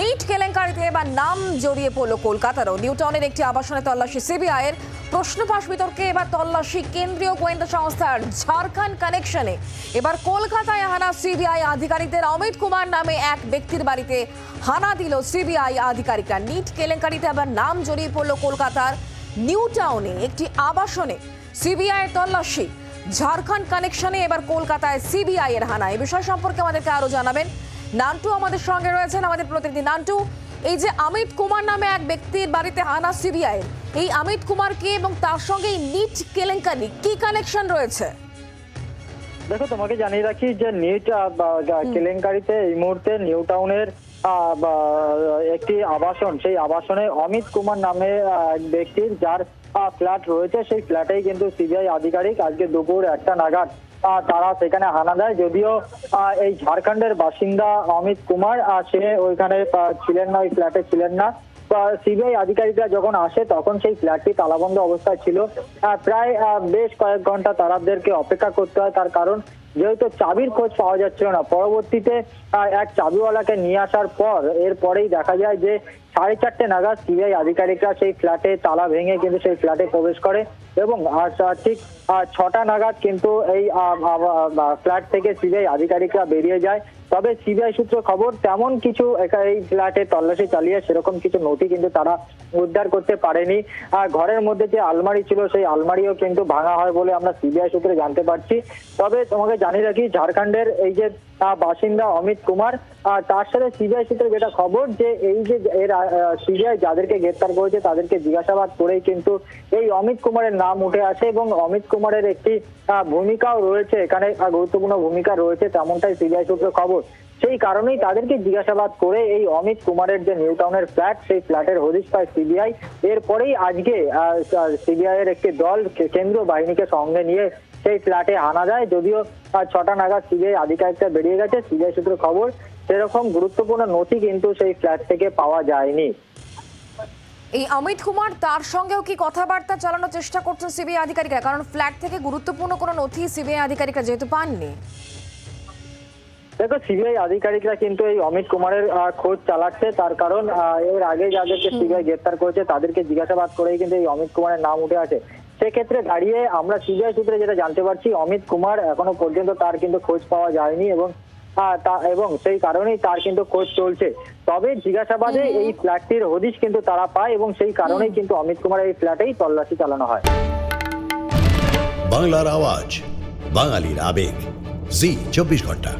NEET কেলেঙ্কারিতে এবার নাম জড়িয়ে পড়ল কলকাতারও। নিউটাউনের একটি আবাসনে তল্লাশি সিবিআইয়ের। প্রশ্নপাশ বিতর্কে এবার তল্লাশি কেন্দ্রীয় গোয়েন্দা সংস্থার ঝাড়খণ্ড কানেকশনে। এবার কলকাতায় হানা সিবিআই আধিকারিকদের। অমিত কুমার নামে এক ব্যক্তির বাড়িতে হানা দিল সিবিআই আধিকারিকরা। নিট কেলেঙ্কারিতে এবার নাম জড়িয়ে পড়ল কলকাতার নিউটাউনে একটি আবাসনে। সিবিআই তল্লাশি। ঝাড়খণ্ড কানেকশনে এবার কলকাতায় সিবিআই এর হানা। এ বিষয় সম্পর্কে আমাদেরকে আরও জানাবেন নান্টু আমাদের সঙ্গে রয়েছেন আমাদের প্রতিনিধি। নান্টু এই যে অমিত কুমার নামে এক ব্যক্তির বাড়িতে হানা সিবিআই এই অমিত কুমার কে এবং তার সঙ্গে এই নিট কেলেঙ্কারি কি কানেকশন রয়েছে? দেখো তোমাকে জানিয়ে রাখি যে নিট কেলেঙ্কারিতে এই মুহূর্তে নিউ টাউনের একটি আবাসন, সেই আবাসনে অমিত কুমার নামে এক ব্যক্তির যার ফ্ল্যাট রয়েছে, সেই ফ্ল্যাটেই কিন্তু সিবিআই আধিকারিক আজকে দুপুর একটা নাগাদ তারা সেখানে হানা দেয়। যদিও এই ঝাড়খণ্ডের বাসিন্দা অমিত কুমার সে ওইখানে ছিলেন না, ওই ফ্ল্যাটে ছিলেন না। সিবিআই আধিকারিকরা যখন আসে, তখন সেই ফ্ল্যাটটি তালাবন্ধ অবস্থায় ছিল। প্রায় বেশ কয়েক ঘণ্টা তারাদেরকে অপেক্ষা করতে হয়। তার কারণ যেহেতু চাবির খোঁজ পাওয়া যাচ্ছিল না, পরবর্তীতে এক চাবিওয়ালাকে নিয়ে আসার পর, এরপরেই দেখা যায় যে সাড়ে চারটে নাগাদ সিবিআই আধিকারিকরা সেই ফ্ল্যাটে তালা ভেঙে কিন্তু সেই ফ্ল্যাটে প্রবেশ করে এবং ঠিক ছটা নাগাদ কিন্তু এই ফ্ল্যাট থেকে সিবিআই আধিকারিকরা বেরিয়ে যায়। তবে সিবিআই সূত্র খবর, তেমন কিছু এই ফ্ল্যাটে তল্লাশি চালিয়ে সেরকম কিছু নথি কিন্তু তারা উদ্ধার করতে পারেনি। আর ঘরের মধ্যে যে আলমারি ছিল, সেই আলমারিও কিন্তু ভাঙা হয় বলে আমরা সিবিআই সূত্রে জানতে পারছি। তবে তোমাকে জানিয়ে রাখি, ঝাড়খণ্ডের এই যে বাসিন্দা অমিত কুমার তার সাথে সিবিআই সূত্রে যেটা খবর যে এই যে, এর সিবিআই যাদেরকে গ্রেপ্তার করেছে তাদেরকে জিজ্ঞাসাবাদ করেই কিন্তু এই অমিত কুমারের নাম উঠে আসে এবং অমিত কুমারের একটি ভূমিকাও রয়েছে। এখানে গুরুত্বপূর্ণ ভূমিকা রয়েছে তেমনটাই সিবিআই সূত্রে খবর। সেই কারণেই তাদেরকে জিজ্ঞাসাবাদ করে এই অমিত কুমারের যে নিউ টাউনের ফ্ল্যাট, সেই ফ্ল্যাটের হদিশ পায় সিবিআই এরপরেই আজকে সিবিআই এর একটি দল কেন্দ্রীয় বাহিনীকে সঙ্গে নিয়ে সেই ফ্ল্যাটে আনা যায়। যদিও ছটা নাগাদ সিবিআই আধিকারিকরা বেরিয়ে গেছে। সিবিআই সূত্রে খবর সেরকম গুরুত্বপূর্ণ নথি কিন্তু সেই ফ্ল্যাট থেকে পাওয়া যায়নি। এই অমিত কুমার তার সঙ্গেও কি কথাবার্তা চালানোর চেষ্টা করছেন সিবিআই আধিকারিকরা? কারণ ফ্ল্যাট থেকে গুরুত্বপূর্ণ কোনো নথি সিবিআই আধিকারিকরা যেহেতু পাননি। দেখো সিবিআই আধিকারিকরা কিন্তু এই অমিত কুমারের খোঁজ চালাচ্ছে। তার কারণ এর আগে যাদেরকে সিবিআই গ্রেপ্তার করেছে তাদেরকে জিজ্ঞাসাবাদ করেই কিন্তু এই অমিত কুমারের নাম উঠে আসে। সেক্ষেত্রে দাঁড়িয়ে আমরা সিবিআই সূত্রে যেটা জানতে পারছি অমিত কুমার এখনও পর্যন্ত তার কিন্তু খোঁজ পাওয়া যায়নি এবং এবং সেই কারণেই তার কিন্তু খোঁজ চলছে। তবে জিজ্ঞাসাবাদে এই ফ্ল্যাটটির হদিশ কিন্তু তারা পায় এবং সেই কারণেই কিন্তু অমিত কুমার এই ফ্ল্যাটেই তল্লাশি চালানো হয়। বাংলার আওয়াজ বাঙালির আবেগ। জি চব্বিশ ঘণ্টা।